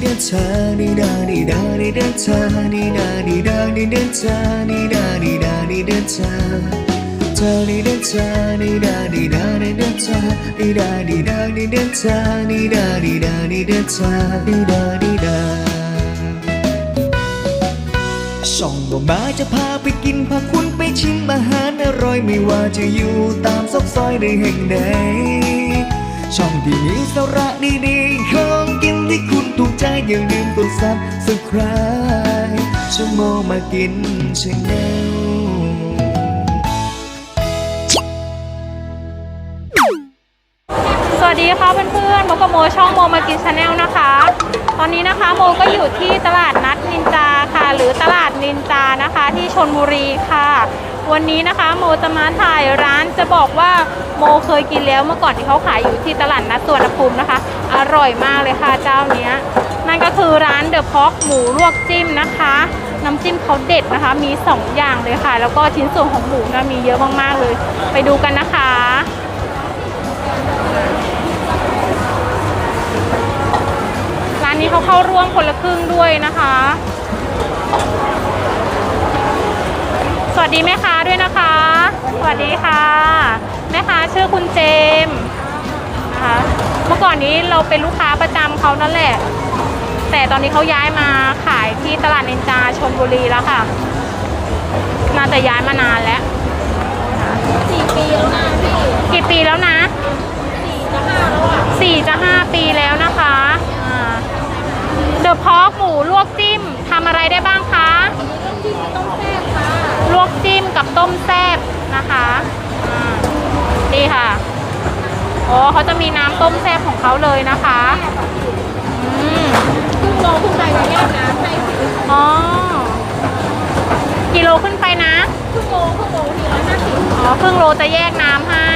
เดชาดีดาดีดาดีเดชาดีดาดีดาดีเดชาดีดาดีดาดีเดชาเธอดีเดชาดีดาดีดาดีเดชาดีดาดีดาดีเดชาดีดาดีดาดีเดชาดีดาดีดาช่องบ่มาจะพาไปกินพาคุณไปชิมอาหารอร่อยไม่ว่าจะอยู่ตามซอกซอยใดแห่งใดช่องที่มีสาระดีๆของกินที่คุณ ถูกใจอย่าลืมกดซับสไคร b e ชั่วโมงมากินชาแนลสวัสดีค่ะเพื่อนๆโมกับโมช่องโมมากินชาแนลนะคะ ตอนนี้นะคะโมก็อยู่ที่ตลาดนัดนินจาค่ะ หรือตลาดนินจานะคะ ที่ชนบุรีค่ะ วันนี้นะคะโมจะมาถ่ายร้านจะบอกว่าโมเคยกินแล้วเมื่อก่อนที่เขาขายอยู่ที่ตลาดนัดสวนภูมินะคะ อร่อยมากเลยค่ะเจ้าเนี้ย นั่นก็คือร้านเดอะพ็อกหมูลวกจิ้มนะคะ น้ำจิ้มเขาเด็ดนะคะ มี 2 อย่างเลยค่ะ แล้วก็ชิ้นส่วนของหมูนะมีเยอะมากๆเลย ไปดูกันนะคะร้านนี้เขาเข้าร่วมคนละครึ่งด้วยนะคะ สวัสดีแม่ค้าด้วยนะคะ สวัสดีค่ะ แม่ค้าชื่อคุณเจมส์นะคะ เมื่อก่อนนี้เราเป็นลูกค้าประจำเขานั่นแหละ แต่ตอนนี้เขาย้ายมาขายที่ตลาดเนนจาชนบุรีแล้วค่ะ น่าจะย้ายมานานแล้วสี่ปีแล้วนะพี่ กี่ปีแล้วนะสี่จะห้าแล้วอะสี่จะห้าปีแล้วนะคะเดอะพอกหมูลวกจิ้มทำอะไรได้บ้างคะต้อง กจิ้มกับต้มแซ่บนะคะอ่านี่ค่ะอ๋อเขาจะมีน้ำต้มแซ่บของเขาเลยนะคะอืมครึ่งโลขึ้นไปจะแยกน้ำให้ค่ะอ๋อกิโลขึ้นไปนะครึ่งโลครึ่งโลทีร้อยห้าสิบอ๋อครึ่งโลจะแยกน้ำให้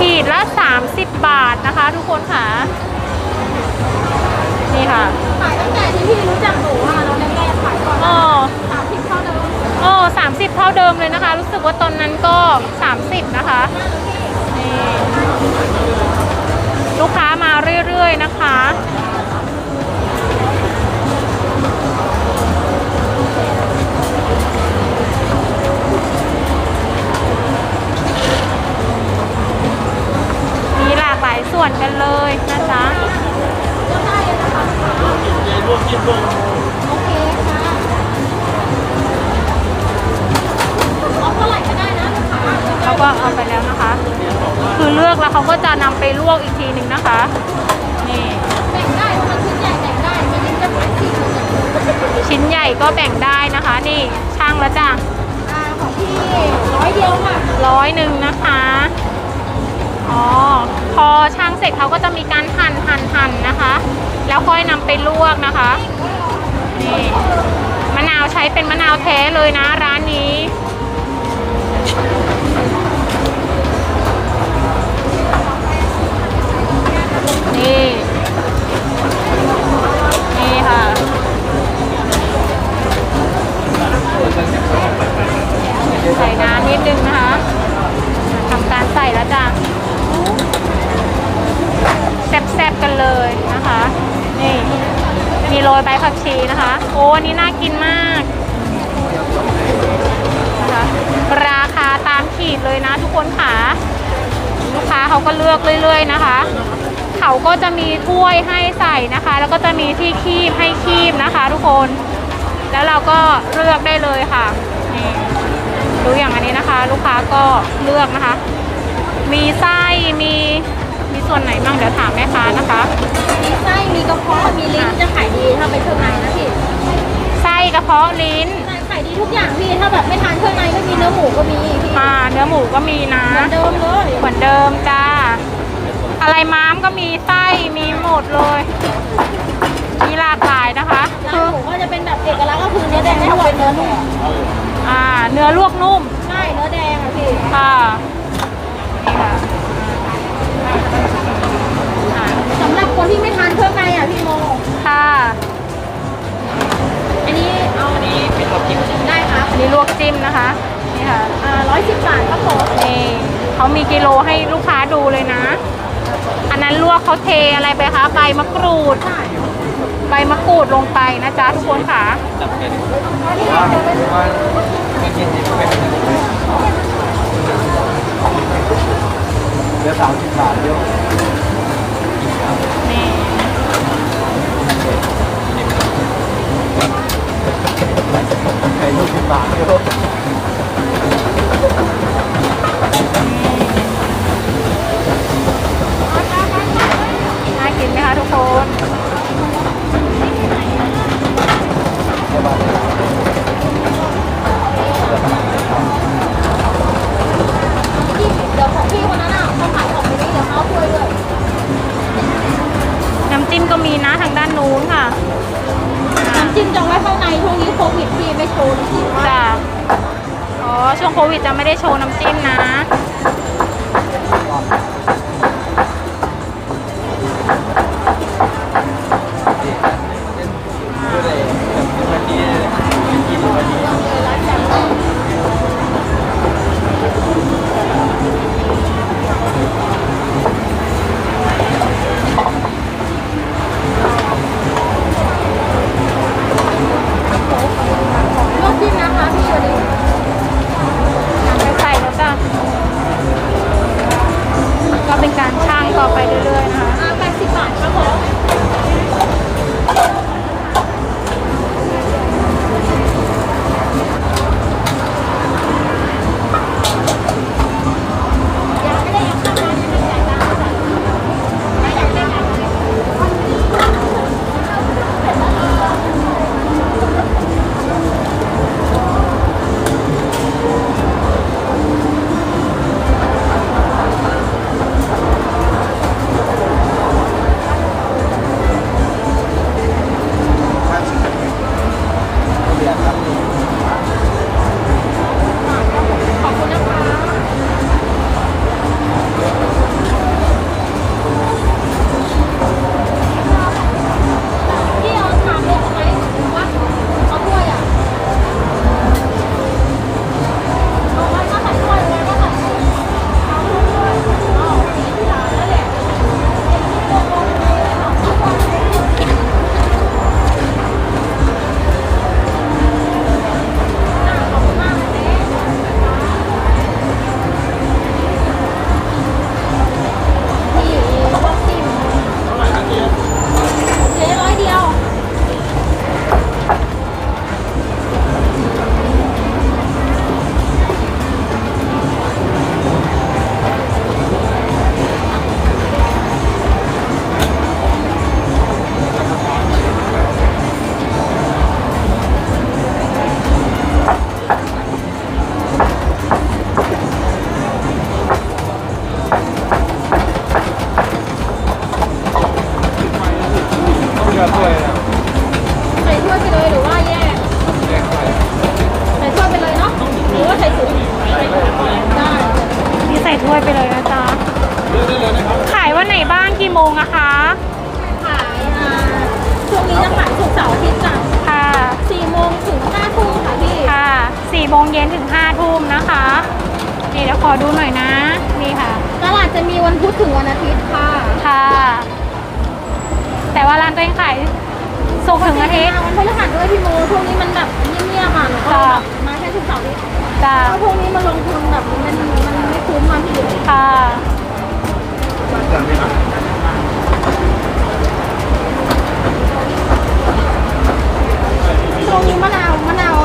ขาเบียดไปแล้วขีดละ 30 บาทนะคะ ทุกคนค่ะ นี่ค่ะ ขายตั้งแต่ที่พี่รู้จักหนูอะเราแรกๆขายก่อนอ๋อ สามสิบเท่าเดิมโอ้สามสิบเท่าเดิมเลยนะคะ รู้สึกว่าตอนนั้นก็ 30 นะคะนี่ลูกค้ามาเรื่อยๆนะคะ หนึ่งนะคะ อ๋อ พอช่างเสร็จเขาก็จะมีการหั่นหั่นหั่นนะคะ แล้วค่อยนำไปลวกนะคะ นี่ มะนาวใช้เป็นมะนาวแท้เลยนะร้านนี้นี่นี่ค่ะใส่น้ำนิดนึงนะคะ ยใบผักชีนะคะ โอ้อันนี้น่ากินมากนะคะราคาตามขีดเลยนะทุกคนค่ะลูกค้าเขาก็เลือกเรื่อย ๆ นะคะ เขาก็จะมีถ้วยให้ใส่นะคะ แล้วก็จะมีที่คีบให้คีบนะคะ ทุกคน แล้วเราก็เลือกได้เลยค่ะนี่ดูอย่างอันนี้นะคะ ลูกค้าก็เลือกนะคะ มีไส้มี พาะลิ้นใช่ขายดีทุกอย่างพี่ ถ้าแบบไม่ทานเครื่องในก็มีเนื้อหมูก็มีพี่อ่าเนื้อหมูก็มีนะเหมือนเดิมเลยเหมือนเดิมจ้า อะไรม้ามก็มีไส้มีหมดเลย มีหลากหลายนะคะร้าคืนอหมูก็จะเป็นแบบเอกลักษณ์ก็คือเนื้อแดงไม่เป็นเนื้อนุ่มอ่า เนื้อลวกนุ่มใช่เนื้อแดงอะพี่ค่ะนี่ค่ะ นะคะนี่ค่ะร้อยสิบบาทครับผมนี่เขามีกิโลให้ลูกค้าดูเลยนะ อันนั้นลวกเขาเทอะไรไปคะใบมะกรูด ใบมะกรูดลงไปนะจ๊ะทุกคนค่ะเหลือสามสิบบาทเดียวนี่ โชว์น้ำจิ้มจ้ะอ๋อช่วงโควิดจะไม่ได้โชว์น้ำจิ้มนะ อดูหน่อยนะ นี่ค่ะ ตลาดจะมีวันพุธถึงวันอาทิตย์ค่ะค่ะ แต่ว่าร้านตัวเองขายสุกร์ถึงอาทิตย์วันพฤหัสด้วยพี่โมช่วงนี้มันแบบเงียบๆอะหนูก็เลยแบบมาแค่ศุกร์เสาร์อาทิตย์จ้ะเพราะพวกนี้มันลงทุนแบบมันมันไม่คุ้มมาพี่ค่ะสั่งไม่หนักช่วงนี้มะนาวมะนาว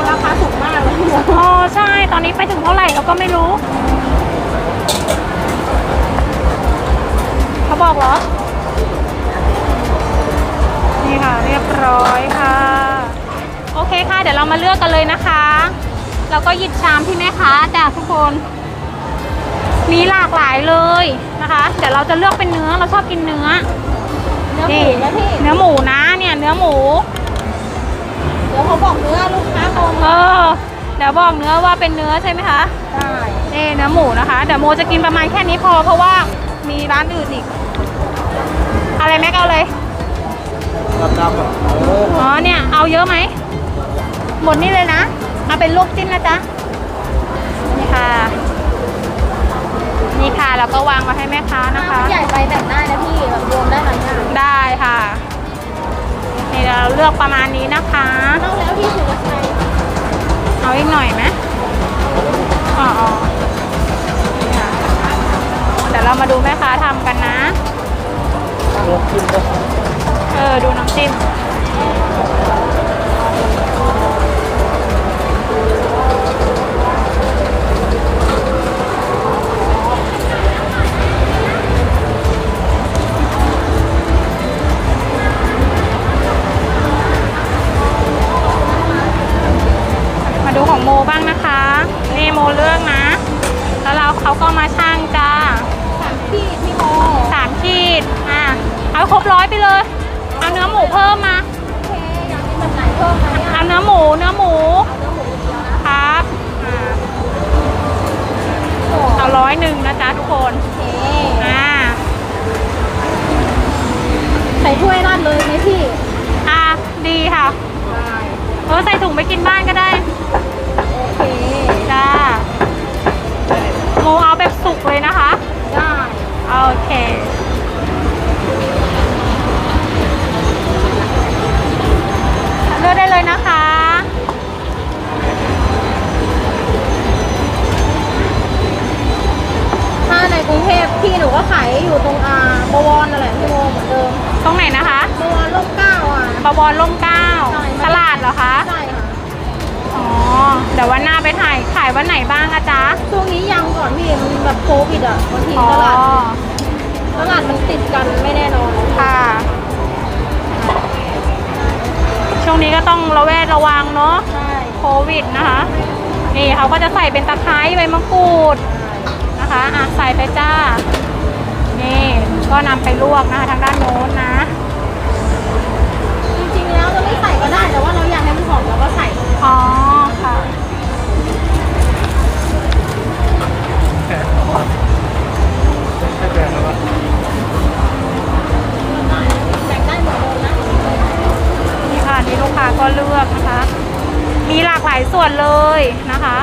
ก็หยิบชามที่แม่ค้าจ้ะทุกคน มีหลากหลายเลยนะคะ เดี๋ยวเราจะเลือกเป็นเนื้อเราชอบกินเนื้อเนื้อหมูนะพี่เนื้อหมูนะเนี่ยเนื้อหมูเดี๋ยวเขาบอกเนื้อลูกค้างงเออเดี๋ยวบอกเนื้อว่าเป็นเนื้อใช่ไหมคะได้นี่เนื้อหมูนะคะเดี๋ยวโมจะกินประมาณแค่นี้พอเพราะว่ามีร้านอื่นอีก อะไรแม็กเอาเลยรับน้ำแบบเอออ๋อเนี่ยเอาเยอะไหมหมดนี่เลยนะไเอาเป็นลูกจิ้มนะจ๊ะนี่ค่ะ นี่ค่ะแล้วก็วางไว้ให้แม่ค้านะคะ ใหญ่ไปแบ่งได้นะพี่แบบรวมได้หลายอย่างได้ค่ะนี่เราเลือกประมาณนี้นะคะนอกแล้วพี่สุรชัยเอาอีกหน่อยไหมอ๋ออ๋อนี่ค่ะเดี๋ยวเรามาดูแม่ค้าทำกันนะเออ ดูน้ำจิ้ม ดูของโมบ้างนะคะ นี่โมเลือกนะ แล้วเราเขาก็มาช่างจ้าสามพี่พี่โมสามขีดอะเอาครบร้อยไปเลย เอาเนื้อหมูเพิ่มมาโอเคอยากกินแบบไหนเพิ่มไหมอะเอาเนื้อหมูเนื้อหมูเอาเนื้อหมูอย่างเดียวนะครับอ่าโอ้เอาร้อยหนึ่งนะจ๊ะทุกคนโอเคอ่าใส่ถ้วยราดเลยไหมพี่อะดีค่ะได้เออใส่ถุงไปกินบ้านก็ได้โอเค จ้าโมเอาแบบสุกเลยนะคะ ได้ โอเค นไหนบ้างอะจ๊ะ ช่วงนี้ยังก่อนพี่มันแบบโควิดอะบางทีอ๋อตลาดตลาดมันติดกันไม่แน่นอนค่ะ ช่วงนี้ก็ต้องระแวดระวังเนาะใช่โควิดนะคะ นี่เขาก็จะใส่เป็นตะไคร้ใบมะกรูดนะคะอะใส่ไปจ้า นี่ก็นำไปลวกนะคะทางด้านโน้นนะ จริงๆแล้วจะไม่ใส่ก็ได้แต่ว่าเราอยากให้มันหอมเราก็ใส่ อ๋อค่ะ นเดิมนะนี่ค่ะนี่ลูกค้าก็เลือกนะคะ มีหลากหลายส่วนเลยนะคะ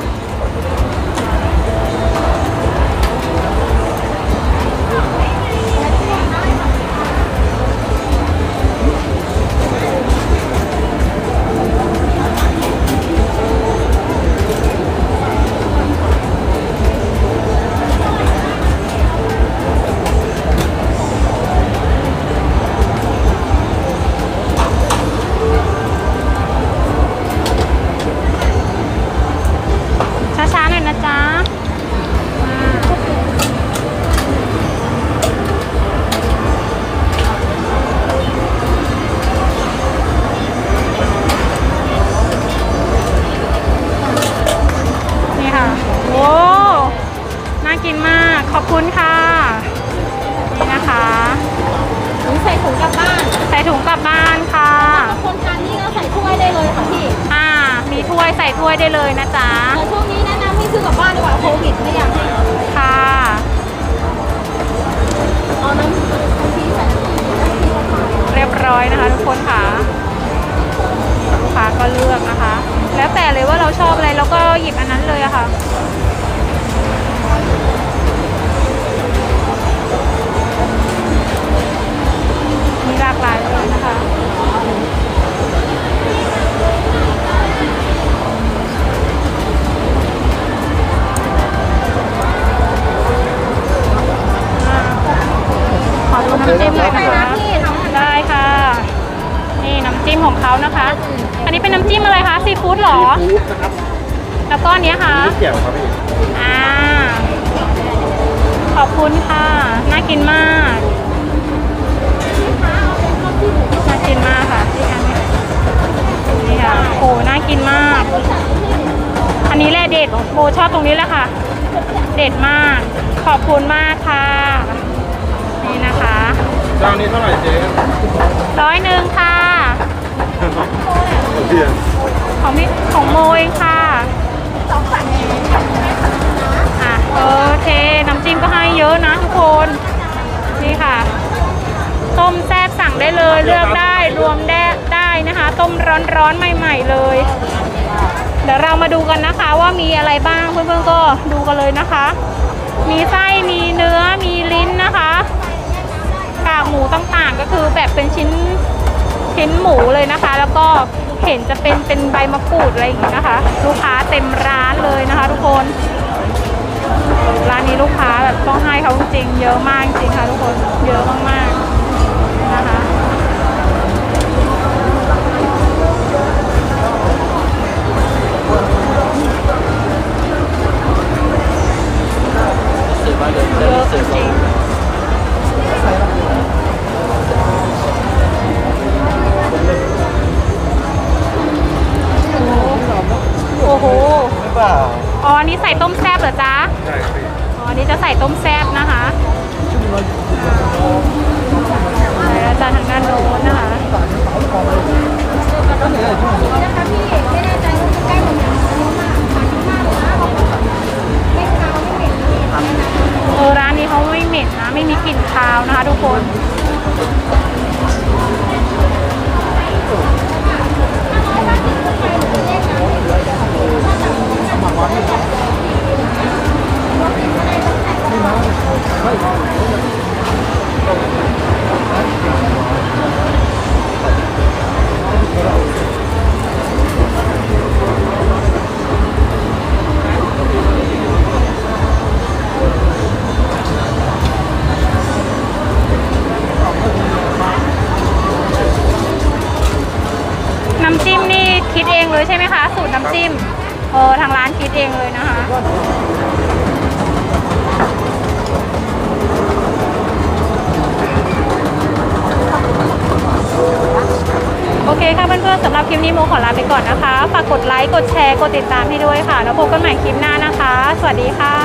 อดูน้ำจิ้มหน่อยไปนะคะนะพี่ทำได้ค่ะ นี่น้ำจิ้มของเขานะคะ อันนี้เป็นน้ำจิ้มอะไรคะซีฟู้ดหรอฟู้ดนะครับแล้วก็อันเนี้ยค่ะ นี่เกี่ยวครับพี่อ่า ขอบคุณค่ะ น่ากินมาก น่ากินมากค่ะที่อันนี้นี่ค่ะโอ้น่ากินมาก อันนี้แหละเด็ดโบชอบตรงนี้แหละค่ะ เด็ดมาก ขอบคุณมากค่ะนี่นะคะเจ้านี้เท่าไหร่เจ๊ร้อยหนึ่งค่ะเดือนของมิของโมเองค่ะอะโอเค น้ำจิ้มก็ให้เยอะนะทุกคน นี่ค่ะ ต้มแซ่บสั่งได้เลยเลือกได้รวมได้ได้นะคะ ต้มร้อนๆใหม่ ๆเลย เดี๋ยวเรามาดูกันนะคะว่ามีอะไรบ้างเพื่อนๆก็ดูกันเลยนะคะ มีไส้มีเนื้อมีลิ้นนะคะกาก หมูต่างๆ ก็คือแบบเป็นชิ้นชิ้นหมูเลยนะคะ แล้วก็เห็นจะเป็นเป็นใบมะกรูดอะไรอย่างงี้นะคะ ลูกค้าเต็มร้านเลยนะคะ ทุกคนร้านนี้ลูกค้าแบบต้องให้เขาจริงเยอะมากจริงค่ะ ทุกคนเยอะมากๆนะคะเยอะจริง โอ้โห หรือเปล่าอ๋ออันนี้ใส่ต้มแซบเหรอจ๊ะ ใช่พี่อ๋ออันนี้จะใส่ต้มแซบนะคะใส่แล้วจ้ะทางด้านโน้นนะคะนะคะพี่ไม่แน่ใจว่าใกล้หมดยังขายมากเลยนะไม่คาวไม่เหม็นเลยนะเออร้านนี้เขาไม่เหม็นนะ ไม่มีกลิ่นคาวนะคะทุกคนน้ Vamos lá. ลิปนี้โมขอลาไปก่อนนะคะ ฝากกดไลค์ กดแชร์ กดติดตามให้ด้วยค่ะ แล้วพบกันใหม่คลิปหน้านะคะ สวัสดีค่ะ